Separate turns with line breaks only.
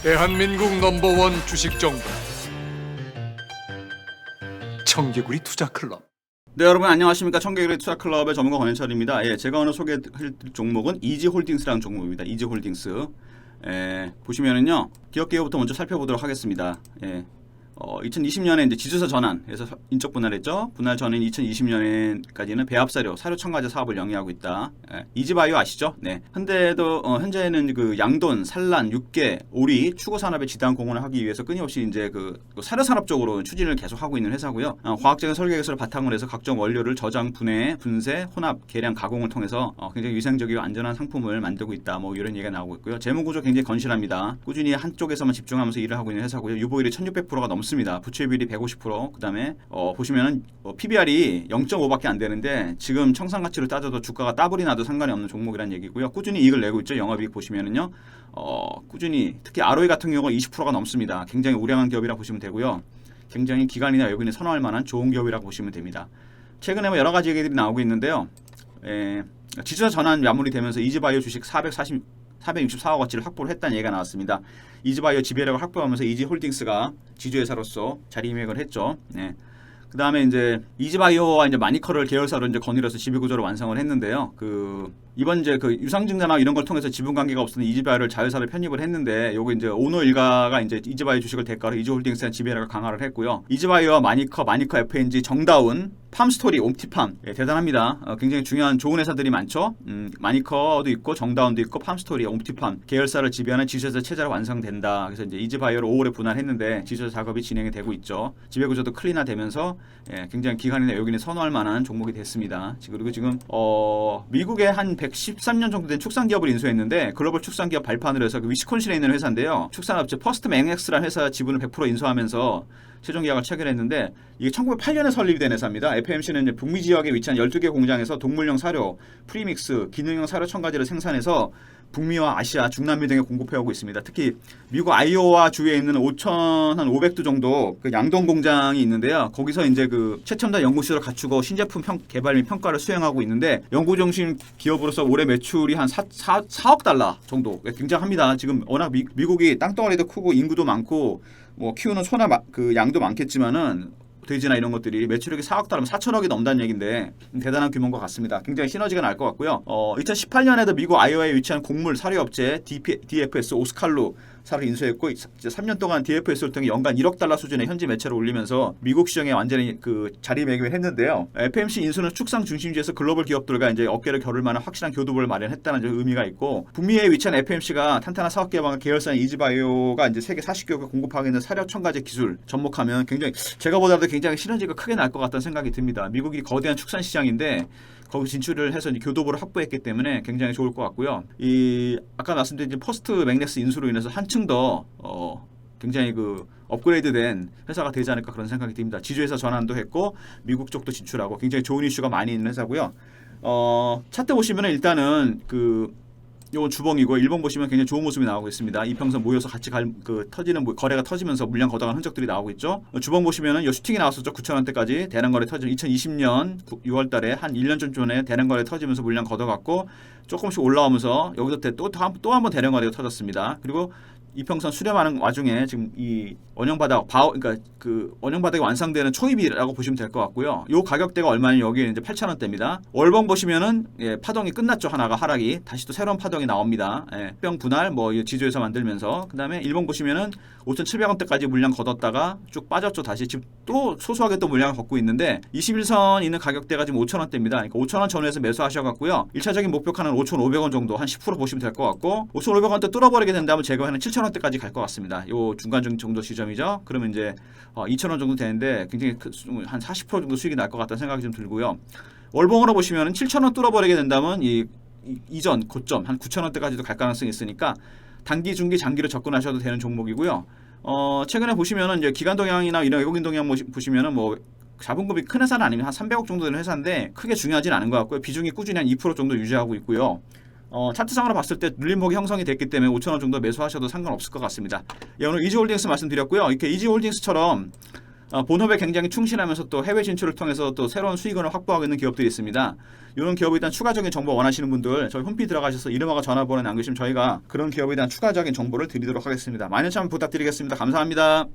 대한민국 넘버원 주식 정보 청개구리 투자 클럽
네 여러분 안녕하십니까 청계그레 투자클럽의 전문가 권현철입니다. 예, 제가 오늘 소개해드릴 종목은 이지홀딩스라는 종목입니다. 이지홀딩스 예, 보시면은요 기업 개요부터 먼저 살펴보도록 하겠습니다. 예, 어, 2020년에 이제 지주사 전환해서 인적 분할했죠. 분할 전인 2020년까지는 배합 사료, 사료 첨가제 사업을 영위하고 있다. 예, 이지바이오 아시죠? 네. 현대도 어, 현재는 그 양돈, 산란, 육계, 오리, 추구 산업의 지단 공헌을 하기 위해서 끊임없이 이제 그 사료 산업 쪽으로 추진을 계속 하고 있는 회사고요. 어, 과학적인 설계 기술을 바탕으로 해서 각종 원료를 저장, 분해, 분쇄, 혼합, 계량, 가공을 통해서 어, 굉장히 위생적이고 안전한 상품을 만들고 있다. 뭐 이런 얘기가 나오고 있고요. 재무 구조 굉장히 건실합니다. 꾸준히 한쪽에서만 집중하면서 일을 하고 있는 회사고요. 유보율이 1600%가 넘습니다. 부채 비율이 150%. 그다음에 어, 보시면은 어, PBR이 0.5밖에 안 되는데 지금 청산 가치로 따져도 주가가 따블이 나도 상관이 없는 종목이라는 얘기고요. 꾸준히 이익을 내고 있죠. 영업이익 보시면은요. 어, 꾸준히 특히 ROE 같은 경우가 20%가 넘습니다. 굉장히 우량한 기업이라 보시면 되고요. 굉장히 기관이나 외국인이 선호할 만한 좋은 기업이라고 보시면 됩니다. 최근에 뭐 여러 가지 얘기들이 나오고 있는데요. 에, 지주사 전환 마무리되면서 이지바이오 주식 440 464억 원치를 확보를 했다는 얘기가 나왔습니다. 이지바이오 지배력을 확보하면서 이지홀딩스가 지주회사로서 자리매김을 했죠. 네. 그 다음에 이제 이지바이오와 이제 마니커를 계열사로 이제 건의해서 지배 구조를 완성을 했는데요. 그 이번 이제 그 유상증자나 이런 걸 통해서 지분 관계가 없었던 이지바이오를 자회사로 편입을 했는데 요거 이제 오너 일가가 이제 이지바이오 주식을 대가로 이지홀딩스의 지배력을 강화를 했고요. 이지바이오와 마니커, 마니커 FNG, 정다운, 팜스토리, 옴티팜 예, 대단합니다. 어, 굉장히 중요한 좋은 회사들이 많죠. 음, 마니커도 있고 정다운도 있고 팜스토리, 옴티팜 계열사를 지배하는 지주회사 체제가 완성된다. 그래서 이제 이지바이오를 5월에 분할했는데 지주회사 작업이 진행이 되고 있죠. 지배 구조도 클린화되면서 예, 굉장히 기관이나 외국인이 선호할 만한 종목이 됐습니다. 지- 그리고 지금 어, 미국에 한 113년 정도 된 축산 기업을 인수했는데 글로벌 축산 기업 발판으로 해서 그 위스콘신에 있는 회사인데요. 축산업체 퍼스트 맥엑스라는 회사 지분을 100% 인수하면서 최종 계약을 체결했는데 이게 1908년에 설립된 회사입니다. FMC는 북미 지역에 위치한 12개 공장에서 동물용 사료, 프리믹스, 기능용 사료 첨가제를 생산해서 북미와 아시아, 중남미 등에 공급해오고 있습니다. 특히 미국 아이오와 주에 있는 5,500도 정도 그 양동 공장이 있는데요. 거기서 이제 그 최첨단 연구실을 갖추고 신제품 평, 개발 및 평가를 수행하고 있는데 연구 중심 기업으로서 올해 매출이 한 4, 4, 4억 달러 정도 굉장합니다. 지금 워낙 미, 미국이 땅덩어리도 크고 인구도 많고 뭐 키우는 소나 마- 그 양도 많겠지만은 돼지나 이런 것들이 매출액이 4억 달러면 4천억이 넘다는 얘기인데 대단한 규모인 것 같습니다. 굉장히 시너지가 날 것 같고요. 어, 2018년에도 미국 아이오와에 위치한 곡물 사료업체 DP, DFS 오스칼루 사를 인수했고 이제 3년 동안 DFS를 통해 연간 1억 달러 수준의 현지 매체를 올리면서 미국 시장에 완전히 그 자리매김을 했는데요. FMC 인수는 축산 중심지에서 글로벌 기업들과 이제 어깨를 겨룰 만한 확실한 교두보를 마련했다는 좀 의미가 있고 북미에 위치한 FMC가 탄탄한 사업 개방을 계열사인 이지바이오가 이제 세계 40개국에 공급하고 있는 사료 첨가제 기술 접목하면 굉장히 제가 보다도 굉장히 시너지가 크게 날 것 같다는 생각이 듭니다. 미국이 거대한 축산 시장인데 거기 진출을 해서 이제 교도보를 확보했기 때문에 굉장히 좋을 것 같고요. 이 아까 말씀드린 퍼스트 맥넥스 인수로 인해서 한층 더 어, 굉장히 그 업그레이드된 회사가 되지 않을까 그런 생각이 듭니다. 지주회사 전환도 했고 미국 쪽도 진출하고 굉장히 좋은 이슈가 많이 있는 회사고요. 어, 차트 보시면은 일단은 그 요건 주봉이고 일본 보시면 굉장히 좋은 모습이 나오고 있습니다. 이평선 모여서 같이 갈, 그 터지는 뭐 거래가 터지면서 물량 걷어가는 흔적들이 나오고 있죠. 어, 주봉 보시면은 요 슈팅이 나왔었죠. 9천 원대까지 대량 거래 터지 2020년 6월 달에 한 1년 좀 전에 대량 거래 터지면서 물량 걷어갔고 조금씩 올라오면서 여기서 또또한 번 대량 거래가 터졌습니다. 그리고 이평선 수렴하는 와중에 지금 이 원형 바닥 바오 그러니까 그 원형 바닥이 완성되는 초입이라고 보시면 될 것 같고요. 요 가격대가 얼마냐 여기 이제 8,000원대입니다. 월봉 보시면은 예, 파동이 끝났죠. 하나가 하락이 다시 또 새로운 파동이 나옵니다. 예, 뿅 분할 뭐이 지주에서 만들면서 그다음에 일봉 보시면은 5,700원대까지 물량 걷었다가 쭉 빠졌죠. 다시 지금 또 소소하게 또 물량을 걷고 있는데 21선 있는 가격대가 지금 5,000원대입니다. 그러니까 5,000원 전후에서 매수하셔 갖고요. 1차적인 목표가는 5,500원 정도 한 10% 보시면 될 것 같고 5,500원대 뚫어버리게 된다면 제거하는 7,000원 대까지 갈 것 같습니다. 요 중간 중- 정도 시점이죠. 그러면 이제 어, 2,000원 정도 되는데 굉장히 크- 한40% 정도 수익이 날 것 같다는 생각이 좀 들고요. 월봉으로 보시면은 7,000원 뚫어버리게 된다면 이, 이 이전 고점 한 9,000원 대까지도 갈 가능성이 있으니까 단기, 중기, 장기로 접근하셔도 되는 종목이고요. 어, 최근에 보시면은 이제 기관 동향이나 이런 외국인 동향 보시- 보시면은 뭐 자본금이 큰 회사는 아니면 한 300억 정도 되는 회사인데 크게 중요하진 않은 것 같고요. 비중이 꾸준히 한 2% 정도 유지하고 있고요. 어, 차트상으로 봤을 때 눌림목이 형성이 됐기 때문에 5,000원 정도 매수하셔도 상관없을 것 같습니다. 예, 오늘 이지홀딩스 말씀드렸고요. 이렇게 이지홀딩스처럼 어, 본업에 굉장히 충실하면서 또 해외 진출을 통해서 또 새로운 수익원을 확보하고 있는 기업들이 있습니다. 이런 기업에 대한 추가적인 정보 원하시는 분들 저희 홈페이지 들어가셔서 이름하고 전화번호 남기시면 저희가 그런 기업에 대한 추가적인 정보를 드리도록 하겠습니다. 많은 참여 부탁드리겠습니다. 감사합니다.